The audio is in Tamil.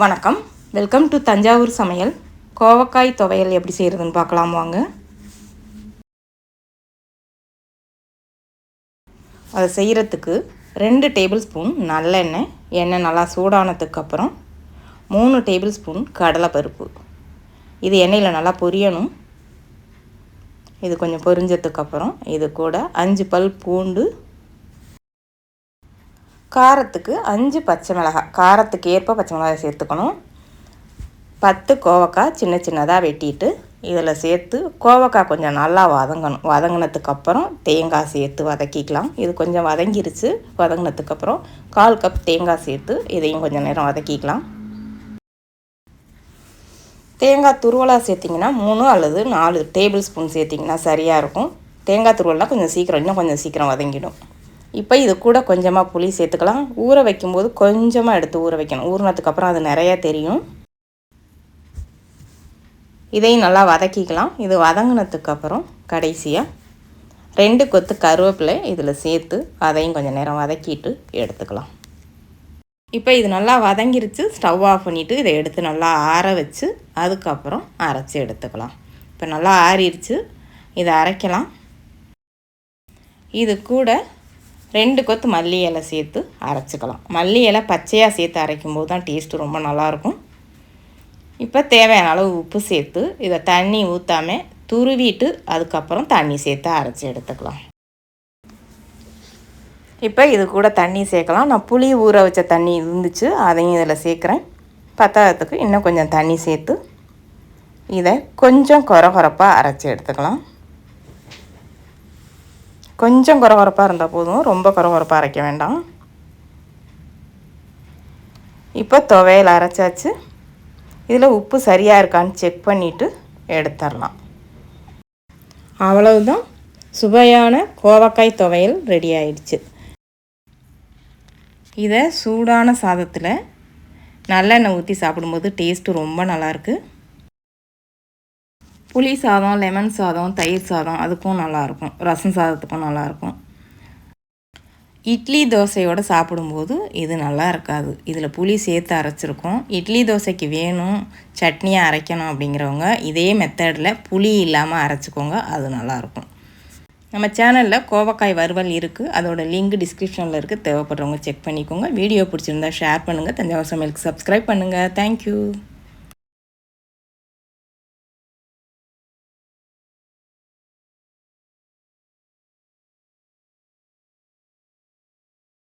வணக்கம். வெல்கம் டு தஞ்சாவூர் சமையல். கோவக்காய் துவையல் எப்படி செய்கிறதுன்னு பார்க்கலாம் வாங்க. அதை செய்கிறதுக்கு ரெண்டு டேபிள் ஸ்பூன் நல்லெண்ணெய் எண்ணெய் நல்லா சூடானதுக்கப்புறம் மூணு டேபிள் ஸ்பூன் கடலைப்பருப்பு. இது எண்ணெயில் நல்லா பொரியணும். இது கொஞ்சம் பொரிஞ்சதுக்கப்புறம் இது கூட அஞ்சு பல் பூண்டு காரத்துக்கு அஞ்சு பச்சை மிளகாய் காரத்துக்கு ஏற்ப பச்சை மிளகாய் சேர்த்துக்கணும். பத்து கோவக்காய் சின்ன சின்னதாக வெட்டிட்டு இதில் சேர்த்து கோவக்காய் கொஞ்சம் நல்லா வதங்கணும். வதங்கினதுக்கப்புறம் தேங்காய் சேர்த்து வதக்கிக்கலாம். இது கொஞ்சம் வதங்கிருச்சு. வதங்கினதுக்கப்புறம் கால் கப் தேங்காய் சேர்த்து இதையும் கொஞ்சம் நேரம் வதக்கிக்கலாம். தேங்காய் துருவலாக சேர்த்திங்கன்னா மூணு அல்லது நாலு டேபிள் ஸ்பூன் சேர்த்திங்கன்னா சரியாக இருக்கும். தேங்காய் துருவலாம் கொஞ்சம் சீக்கிரம் இன்னும் கொஞ்சம் சீக்கிரம் வதங்கிடும். இப்போ இது கூட கொஞ்சமாக புளி சேர்த்துக்கலாம். ஊற வைக்கும்போது கொஞ்சமாக எடுத்து ஊற வைக்கணும். ஊறினதுக்கப்புறம் அது நிறையா தெரியும். இதையும் நல்லா வதக்கிக்கலாம். இது வதங்கினதுக்கப்புறம் கடைசியாக ரெண்டு கொத்து கருவேப்பிலை இதில் சேர்த்து அதையும் கொஞ்சம் நேரம் வதக்கிட்டு எடுத்துக்கலாம். இப்போ இது நல்லா வதங்கிருச்சு. ஸ்டவ் ஆஃப் பண்ணிவிட்டு இதை எடுத்து நல்லா ஆற வச்சு அதுக்கப்புறம் அரைச்சி எடுத்துக்கலாம். இப்போ நல்லா ஆறிடுச்சு. இதை அரைக்கலாம். இது கூட ரெண்டு கொத்து மல்லி இலை சேர்த்து அரைச்சிக்கலாம். மல்லி இலை பச்சையாக சேர்த்து அரைக்கும் போது தான் டேஸ்ட்டு ரொம்ப நல்லாயிருக்கும். இப்போ தேவையான அளவு உப்பு சேர்த்து இதை தண்ணி ஊற்றாமல் துருவிட்டு அதுக்கப்புறம் தண்ணி சேர்த்து அரைச்சி எடுத்துக்கலாம். இப்போ இது கூட தண்ணி சேர்க்கலாம். நான் புளி ஊற வச்ச தண்ணி இருந்துச்சு அதையும் இதில் சேர்க்குறேன். பத்தாததுக்கு இன்னும் கொஞ்சம் தண்ணி சேர்த்து இதை கொஞ்சம் குறை குறப்பாக அரைச்சி எடுத்துக்கலாம். கொஞ்சம் குறகுறப்பாக இருந்தால் போதும். ரொம்ப குறகுறப்பாக அரைக்க வேண்டாம். இப்போ துவையல் அரைச்சாச்சு. இதில் உப்பு சரியாக இருக்கான்னு செக் பண்ணிவிட்டு எடுத்துடலாம். அவ்வளவுதான். சுவையான கோவக்காய் துவையல் ரெடி ஆயிடுச்சு. இதை சூடான சாதத்தில் நல்லெண்ணெய் ஊற்றி சாப்பிடும்போது டேஸ்ட்டு ரொம்ப நல்லாயிருக்கு புளி சாதம் லெமன் சாதம் தயிர் சாதம் அதுக்கும் நல்லாயிருக்கும். ரசம் சாதத்துக்கும் நல்லாயிருக்கும். இட்லி தோசையோடு சாப்பிடும்போது இது நல்லா இருக்காது இதில் புளி சேர்த்து அரைச்சிருக்கோம். இட்லி தோசைக்கு வேணும் சட்னியாக அரைக்கணும் அப்படிங்கிறவங்க இதே மெத்தடில் புளி இல்லாமல் அரைச்சிக்கோங்க அது நல்லாயிருக்கும். நம்ம சேனலில் கோவக்காய் வறுவல் இருக்குது அதோட லிங்க் டிஸ்கிரிப்ஷனில் இருக்குது தேவைப்படுறவங்க செக் பண்ணிக்கோங்க. வீடியோ பிடிச்சிருந்தா ஷேர் பண்ணுங்கள் தஞ்சாவூர் சமையலுக்கு சப்ஸ்கிரைப் பண்ணுங்கள் தேங்க்யூ